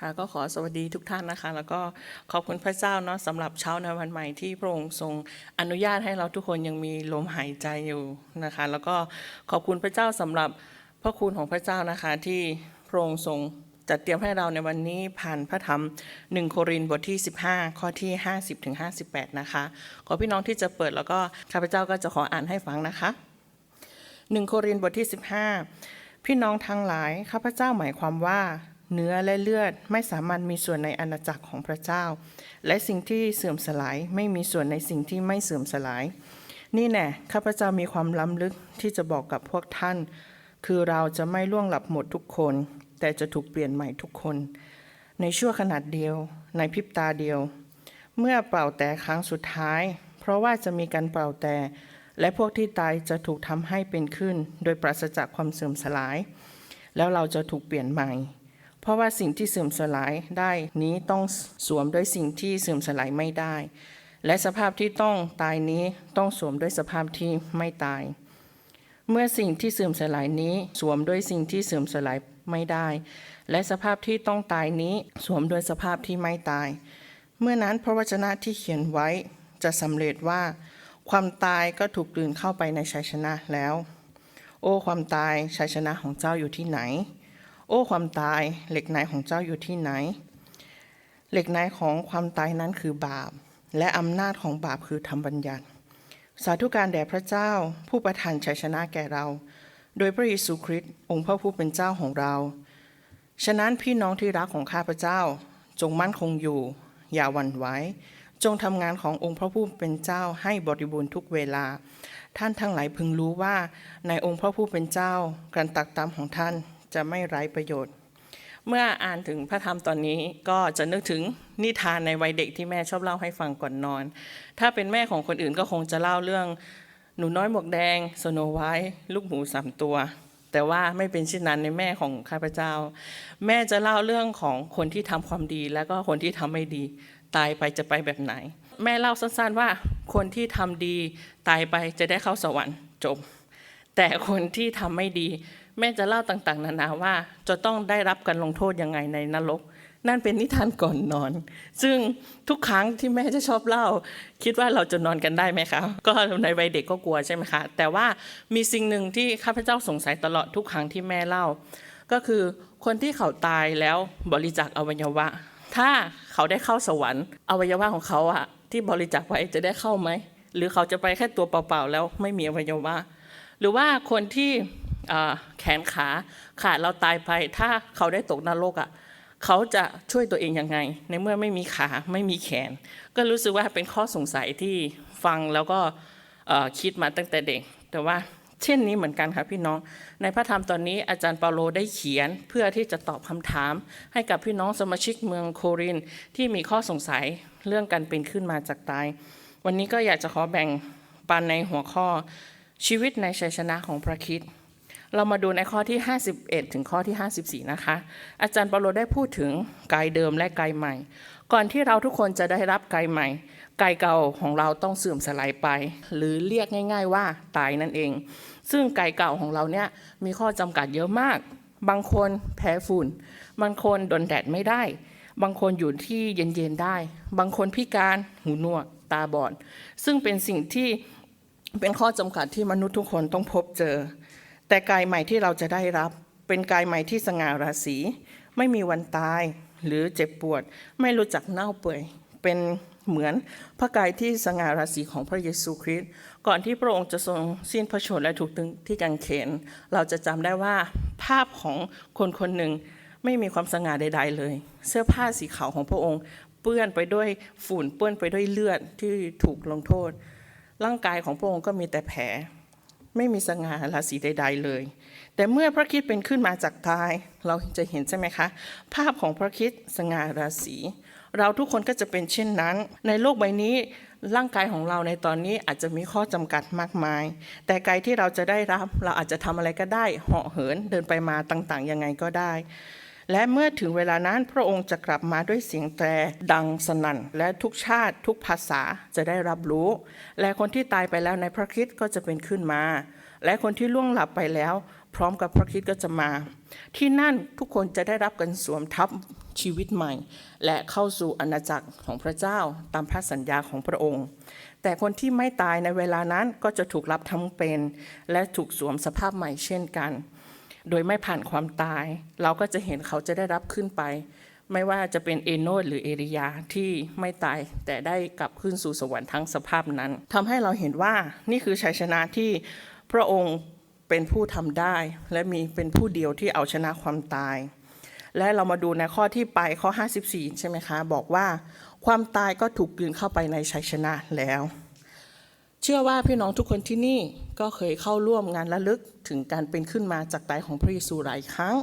ค่ะก็ขอสวัสดีทุกท่านนะคะ แล้วก็ขอบคุณพระเจ้าเนาะสำหรับเช้าในวันใหม่ที่พระองค์ทรงอนุญาตให้เราทุกคนยังมีลมหายใจอยู่นะคะ แล้วก็ขอบคุณพระเจ้าสำหรับพระคุณของพระเจ้านะคะที่พระองค์ทรงจัดเตรียมให้เราในวันนี้ผ่านพระธรรม 1 โครินธ์บทที่ 15 ข้อที่ 50ถึง58 นะคะ ขอพี่น้องที่จะเปิดแล้วก็ข้าพเจ้าก็จะขออ่านให้ฟังนะคะ 1 โครินธ์บทที่ 15 พี่น้องทั้งหลายข้าพเจ้าหมายความว่า เนื้อและเลือดไม่สามารถมีส่วนในอาณาจักรของพระเจ้า และสิ่งที่เสื่อมสลายไม่มีส่วนในสิ่งที่ไม่เสื่อมสลาย นี่แน่ข้าพเจ้ามีความล้ำลึกที่จะบอกกับพวกท่าน คือเราจะไม่ล่วงหลับหมดทุกคน แต่จะถูกเปลี่ยนใหม่ทุกคน ในชั่วขนาดเดียว ในพริบตาเดียว เมื่อเป่าแต่ครั้งสุดท้าย เพราะว่าจะมีการเป่าแต่ และพวกที่ตายจะถูกทำให้เป็นขึ้น โดยปราศจากความเสื่อมสลาย แล้วเราจะถูกเปลี่ยนใหม่ เพราะว่าสิ่งที่เสื่อมสลายได้นี้ต้องสวมด้วยสิ่งที่เสื่อมสลายไม่ได้ และสภาพที่ต้องตายนี้ต้องสวมด้วยสภาพที่ไม่ตาย เมื่อสิ่งที่เสื่อมสลายนี้สวมด้วยสิ่งที่เสื่อมสลายไม่ได้ และสภาพที่ต้องตายนี้สวมด้วยสภาพที่ไม่ตาย เมื่อนั้นพระวจนะที่เขียนไว้จะสำเร็จว่า ความตายก็ถูกกลืนเข้าไปในชัยชนะแล้ว โอ้ความตายชัยชนะของเจ้าอยู่ที่ไหน โอ้ความตายเหล็กไหนของเจ้าอยู่ที่ไหน เหล็กไหนของความตายนั้นคือบาป และอำนาจของบาปคือธรรมบัญญัติ สาธุการแด่พระเจ้าผู้ประทานชัยชนะแก่เรา โดยพระเยซูคริสต์องค์พระผู้เป็นเจ้าของเรา ฉะนั้นพี่น้องที่รักของข้าพเจ้า จงมั่นคงอยู่ อย่าหวั่นไหวจงทำงานขององค์พระผู้เป็นเจ้าให้บริบูรณ์ทุกเวลา ท่านทั้งหลายพึงรู้ว่าในองค์พระผู้เป็นเจ้าการตักตามของท่าน จะไม่ไร้ประโยชน์ เมื่ออ่านถึงพระธรรมตอนนี้ก็จะนึกถึงนิทานในวัยเด็กที่แม่ชอบเล่าให้ฟังก่อนนอน ถ้าเป็นแม่ของคนอื่นก็คงจะเล่าเรื่องหนูน้อยหมวกแดงสโนไวท์ลูกหมูสามตัว แต่ว่าไม่เป็นเช่นนั้นในแม่ของข้าพเจ้า แม่จะเล่าเรื่องของคนที่ทำความดีแล้วก็คนที่ทำไม่ดี ตายไปจะไปแบบไหน แม่เล่าสั้นๆว่าคนที่ทำดีตายไปจะได้เข้าสวรรค์จบ แต่คนที่ทำไม่ดี แม่จะเล่าต่างๆ นานาว่าจะต้องได้รับการลงโทษยังไงในนรก นั่นเป็นนิทานก่อนนอน ซึ่งทุกครั้งที่แม่จะชอบเล่า คิดว่าเราจะนอนกันได้ไหมคะก็ในวัยเด็กก็กลัวใช่ไหมคะแต่ว่ามีสิ่งหนึ่งที่ข้าพเจ้าสงสัยตลอดทุกครั้งที่แม่เล่า ก็คือคนที่เขาตายแล้วบริจาคอวัยวะ ถ้าเขาได้เข้าสวรรค์อวัยวะของเขาอะที่บริจาคไว้จะได้เข้าไหมหรือเขาจะไปแค่ตัวเปล่าๆแล้วไม่มีอวัยวะ หรือว่าคนที่ แขนขาขาดเราตายไป ถ้าเขาได้ตกนรกอะเขาจะช่วยตัวเองยังไง ในเมื่อไม่มีขาไม่มีแขน ก็รู้สึกว่าเป็นข้อสงสัยที่ฟังแล้วก็คิดมาตั้งแต่เด็ก แต่ว่าเช่นนี้เหมือนกันค่ะพี่น้อง ในพระธรรมตอนนี้อาจารย์เปาโลได้เขียนเพื่อที่จะตอบคำถาม ให้กับพี่น้องสมาชิกเมืองโครินที่มีข้อสงสัยเรื่องการเป็นขึ้นมาจากตาย วันนี้ก็อยากจะขอแบ่งปันในหัวข้อชีวิตในชัยชนะของพระคิด เรามาดูในข้อที่ 51 ถึงข้อที่ 54 นะคะ อาจารย์เปาโลได้พูดถึงกายเดิมและกายใหม่ ก่อนที่เราทุกคนจะได้รับกายใหม่ กายเก่าของเราต้องเสื่อมสลายไป หรือเรียกง่าย ๆ ว่าตายนั่นเอง ซึ่งกายเก่าของเราเนี่ยมีข้อจำกัดเยอะมาก บางคนแพ้ฝุ่น บางคนโดนแดดไม่ได้ บางคนอยู่ที่เย็นๆได้ บางคนพิการหูหนวกตาบอด ซึ่งเป็นสิ่งที่เป็นข้อจำกัดที่มนุษย์ทุกคนต้องพบเจอ แต่กายใหม่ที่เราจะได้รับ เป็นกายใหม่ที่สง่าราศี ไม่มีวันตายหรือเจ็บปวด ไม่รู้จักเน่าเปื่อย เป็นเหมือนพระกายที่สง่าราศีของพระเยซูคริสต์ก่อนที่พระองค์จะทรงสิ้นพระชนม์และถูกตึงที่กางเขน เราจะจำได้ว่าภาพของคนคนหนึ่งไม่มีความสง่าใด ๆ เลย เสื้อผ้าสีขาวของพระองค์ เปื้อนไปด้วยฝุ่นเปื้อนไปด้วยเลือดที่ถูกลงโทษ ร่างกายของพระองค์ก็มีแต่แผล ไม่มีสง่าราศีใด ๆ เลย แต่เมื่อพระคิดเป็นขึ้นมาจากตาย เราจะเห็นใช่ไหมคะ ภาพของพระคิดสง่าราศีเราทุกคนก็จะเป็นเช่นนั้น ในโลกใบนี้ร่างกายของเราในตอนนี้อาจจะมีข้อจำกัดมากมาย แต่กายที่เราจะได้รับ เราอาจจะทำอะไรก็ได้เหาะเหินเดินไปมาต่างๆยังไงก็ได้ และเมื่อถึงเวลานั้นพระองค์จะกลับมาด้วยเสียงแตรดังสนั่น และทุกชาติทุกภาษาจะได้รับรู้ และคนที่ตายไปแล้วในพระคริสต์ก็จะเป็นขึ้นมา และคนที่ล่วงหลับไปแล้ว พร้อมกับพระคริสต์ก็จะมา ที่นั่นทุกคนจะได้รับการสวมทับชีวิตใหม่ และเข้าสู่อาณาจักรของพระเจ้าตามพระสัญญาของพระองค์ แต่คนที่ไม่ตายในเวลานั้นก็จะถูกรับทั้งเป็น และถูกสวมสภาพใหม่เช่นกัน โดยไม่ผ่านความตาย เราก็จะเห็นเขาจะได้รับขึ้นไป ไม่ว่าจะเป็นเอโนดหรือเอริยาที่ไม่ตาย แต่ได้กลับขึ้นสู่สวรรค์ทั้งสภาพนั้นทำให้เราเห็นว่านี่คือชัยชนะที่พระองค์เป็นผู้ทำได้ และมีเป็นผู้เดียวที่เอาชนะความตาย และเรามาดูในข้อที่ไปข้อ 54 ใช่ไหมคะ บอกว่าความตายก็ถูกกลืนเข้าไปในชัยชนะแล้ว ชื่อว่าพี่น้องทุกคนที่นี่ก็เคยเข้าร่วมงานระลึกถึงการเป็นขึ้นมาจากตายของพระเยซูหลายครั้ง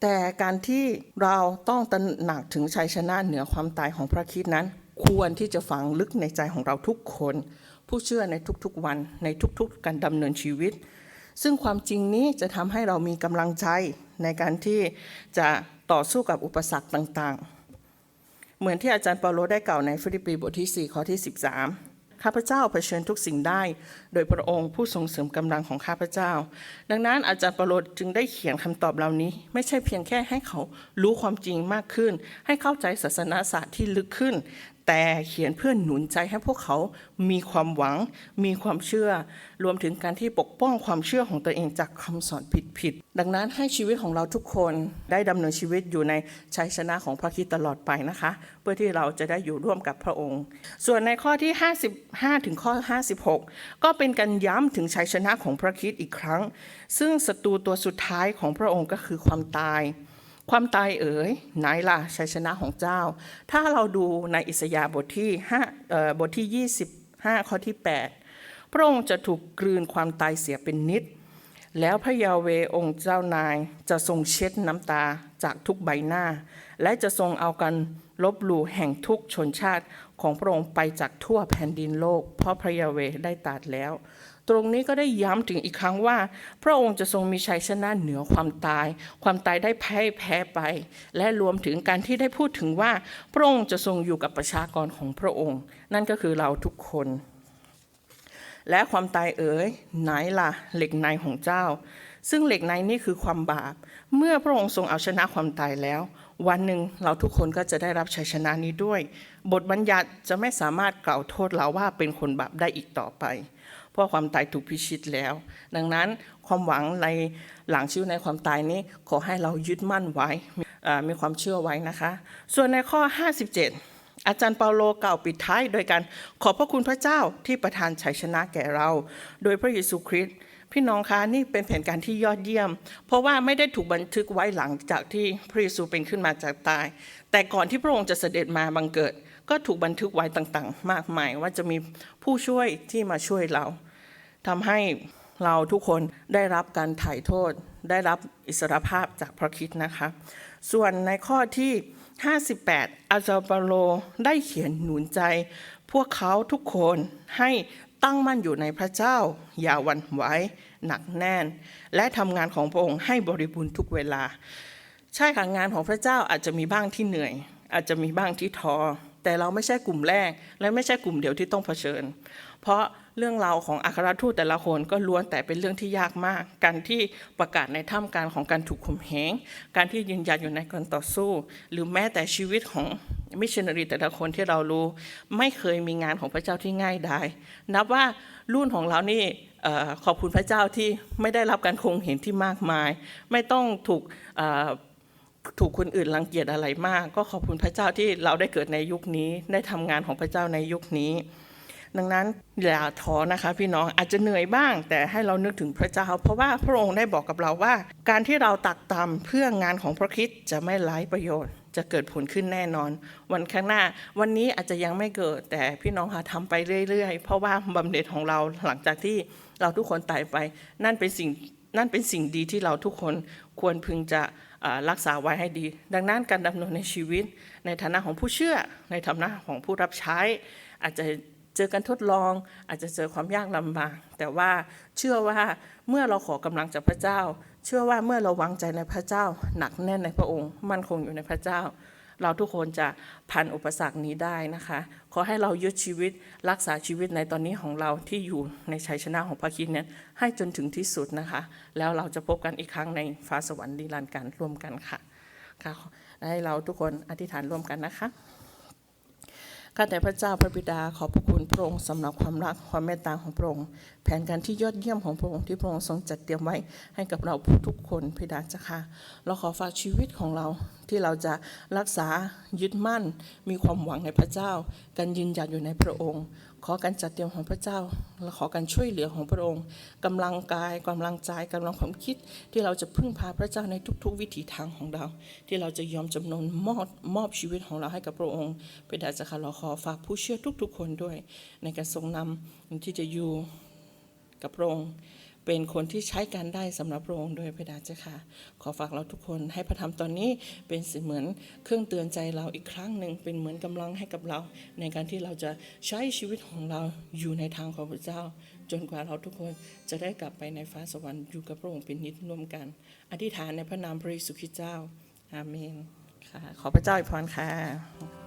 แต่การที่เราต้องตระหนักถึงชัยชนะเหนือความตายของพระคิดนั้น ควรที่จะฝังลึกในใจของเราทุกคน ผู้เชื่อในทุกๆวันในทุกๆ การดำเนินชีวิต ซึ่งความจริงนี้จะทำให้เรามีกำลังใจในการที่จะต่อสู้กับอุปสรรคต่างๆ เหมือนที่อาจารย์เปาโลได้กล่าวในฟิลิปปีบทที่ 4 ข้อที่ 13 ข้าพเจ้าเผชิญทุกสิ่งได้ โดยพระองค์ผู้ทรงเสริมกำลังของข้าพเจ้า ดังนั้นอาจารย์เปาโลจึงได้เขียนคำตอบเหล่านี้ ไม่ใช่เพียงแค่ให้เขารู้ความจริงมากขึ้น ให้เข้าใจศาสนาศาสตร์ที่ลึกขึ้น แต่เขียนเพื่อหนุนใจให้พวกเขามีความหวัง มีความเชื่อ รวมถึงการที่ปกป้องความเชื่อของตัวเองจากคำสอนผิดๆดังนั้นให้ชีวิตของเราทุกคนได้ดำเนินชีวิตอยู่ในชัยชนะของพระคริสต์ตลอดไปนะคะ เพื่อที่เราจะได้อยู่ร่วมกับพระองค์ ส่วนในข้อที่ 55 ถึงข้อ 56 ก็เป็นการย้ำถึงชัยชนะของพระคริสต์อีกครั้ง ซึ่งศัตรูตัวสุดท้ายของพระองค์ก็คือความตาย ความตายเอ๋ยไหนล่ะชัยชนะของเจ้า ถ้าเราดูในอิสยาห์บทที่5บทที่ 25 ข้อที่ 8 พระองค์จะถูกกลืนความตายเสียเป็นนิด แล้วพระยาเวองค์เจ้านายจะทรงเช็ดน้ำตาจากทุกใบหน้า และจะทรงเอากันลบหลู่แห่งทุกชนชาติของพระองค์ไปจากทั่วแผ่นดินโลก เพราะพระยาเวได้ตรัดแล้ว ตรงนี้ก็ได้ย้ำถึงอีกครั้งว่า พระองค์จะทรงมีชัยชนะเหนือความตาย ความตายได้แพ้แพ้ไป และรวมถึงการที่ได้พูดถึงว่า พระองค์จะทรงอยู่กับประชากรของพระองค์ นั่นก็คือเราทุกคน และความตายเอ๋ยไหนล่ะเหล็กในของเจ้า ซึ่งเหล็กในนี่คือความบาป เมื่อพระองค์ทรงเอาชนะความตายแล้ว วันหนึ่งเราทุกคนก็จะได้รับชัยชนะนี้ด้วย บทบัญญัติจะไม่สามารถกล่าวโทษเราว่าเป็นคนบาปได้อีกต่อไป เพราะความตายถูกพิชิตแล้ว ดังนั้นความหวังในหลังชีวิตในความตายนี้ขอให้เรายึดมั่นไว้มีความเชื่อไว้นะคะ ส่วนในข้อ 57 อาจารย์เปาโลกล่าวปิดท้าย โดยการขอบพระคุณพระเจ้าที่ประทานชัยชนะแก่เรา โดยพระเยซูคริสต์ พี่น้องคะนี่เป็นแผนการที่ยอดเยี่ยม เพราะว่าไม่ได้ถูกบันทึกไว้หลังจากที่พระเยซูเป็นขึ้นมาจากตาย แต่ก่อนที่พระองค์จะเสด็จมาบังเกิด ก็ถูกบันทึกไว้ต่างๆ มากมายว่าจะมีผู้ช่วยที่มาช่วยเราทำให้เราทุกคนได้รับการถ่ายโทษ ได้รับอิสรภาพจากพระคริสต์นะคะ ส่วนในข้อที่ 58 อาจารย์เปาโลได้เขียนหนุนใจ พวกเขาทุกคนให้ ตั้งมั่นอยู่ในพระเจ้า อย่าวันไหวหนักแน่น และทำงานของพระองค์ให้บริบูรณ์ทุกเวลา ใช่ค่ะงานของพระเจ้าอาจจะมีบ้างที่เหนื่อย อาจจะมีบ้างที่ท้อแต่เราไม่ใช่กลุ่มแรก และไม่ใช่กลุ่มเดียวที่ต้องเผชิญ เพราะเรื่องราวของอัครทูตแต่ละคนก็ล้วนแต่เป็นเรื่องที่ยากมาก การที่ประกาศในท่ามกลางของการถูกข่มเหง การที่ยืนยัดอยู่ในการต่อสู้ หรือแม้แต่ชีวิตของ มิชชันนารีแต่ละคนที่เรารู้ไม่เคยมีงานของพระเจ้าที่ง่ายดายนับว่ารุ่นของเรานี่ขอบคุณพระเจ้าที่ไม่ได้รับการคงเห็นที่มากมาย ไม่ต้องถูกถูกคนอื่นรังเกียจอะไรมาก ก็ขอบคุณพระเจ้าที่เราได้เกิดในยุคนี้ได้ทำงานของพระเจ้าในยุคนี้ ดังนั้นอย่าท้อนะคะพี่น้องอาจจะเหนื่อยบ้าง แต่ให้เรานึกถึงพระเจ้า เพราะว่าพระองค์ได้บอกกับเราว่า การที่เราตักตำเพื่องานของพระคริสต์จะไม่ไร้ประโยชน์ จะเกิดผลขึ้นแน่นอน วันข้างหน้า วันนี้อาจจะยังไม่เกิด แต่พี่น้องคะทำไปเรื่อย ๆ เพราะว่าบำเหน็จของเราหลังจากที่เราทุกคนตายไป นั่นเป็นสิ่งนั่นเป็นสิ่งดีที่เราทุกคนควรพึงจะรักษาไว้ให้ดี ดังนั้นการดำเนินในชีวิต ในฐานะของผู้เชื่อ ในฐานะของผู้รับใช้ อาจจะเจอการทดลอง อาจจะเจอความยากลำบากแต่ว่าเชื่อว่าเมื่อเราขอกำลังจากพระเจ้า เชื่อว่าเมื่อเราวางใจในพระเจ้า หนักแน่นในพระองค์ มั่นคงอยู่ในพระเจ้า เราทุกคนจะผ่านอุปสรรคนี้ได้นะคะ ขอให้เรายึดชีวิตรักษาชีวิตในตอนนี้ของเราที่อยู่ในชัยชนะของพระคิดนั้นให้จนถึงที่สุดนะคะ แล้วเราจะพบกันอีกครั้งในฟ้าสวรรค์ดีลานการร่วมกันค่ะค่ะให้เราทุกคนอธิษฐานร่วมกันนะคะ ข้าแต่พระเจ้าพระบิดาขอบพระคุณพระองค์สำหรับความรักความเมตตาของพระองค์แผนการที่ยอดเยี่ยมของพระองค์ที่พระองค์ทรงจัดเตรียมไว้ให้กับเราทุกคนพิดาจ้าค่ะเราขอฝากชีวิตของเราที่เราจะรักษายึดมั่น มีความหวังในพระเจ้าการยืนหยัดอยู่ในพระองค์ ขอการจัดเตรียมของพระเจ้า และขอการช่วยเหลือของพระองค์กำลังกายกำลังใจกำลังความคิดที่เราจะพึ่งพาพระเจ้าในทุก ๆ วิถีทางของเรา ที่เราจะยอมจำนนมอบมอบชีวิตของเราให้กับพระองค์เป็นดาเจ้าค่ะเราขอฝากผู้เชื่อทุก ๆ คนด้วย ในการทรงนำที่จะอยู่กับพระองค์ เป็นคนที่ใช้การได้สำหรับพระองค์ด้วยพระดาเจ้าค่ะ ขอฝากเราทุกคนให้พระธรรมตอนนี้เป็นเสมือนเครื่องเตือนใจเราอีกครั้งหนึ่งเป็นเหมือนกำลังให้กับเรา ในการที่เราจะใช้ชีวิตของเราอยู่ในทางของพระเจ้า จนกว่าเราทุกคนจะได้กลับไปในฟ้าสวรรค์อยู่กับพระองค์เป็นนิจร่วมกัน อธิษฐานในพระนามพระเยซูคริสต์เจ้าอาเมนค่ะขอพระเจ้าอวยพรค่ะ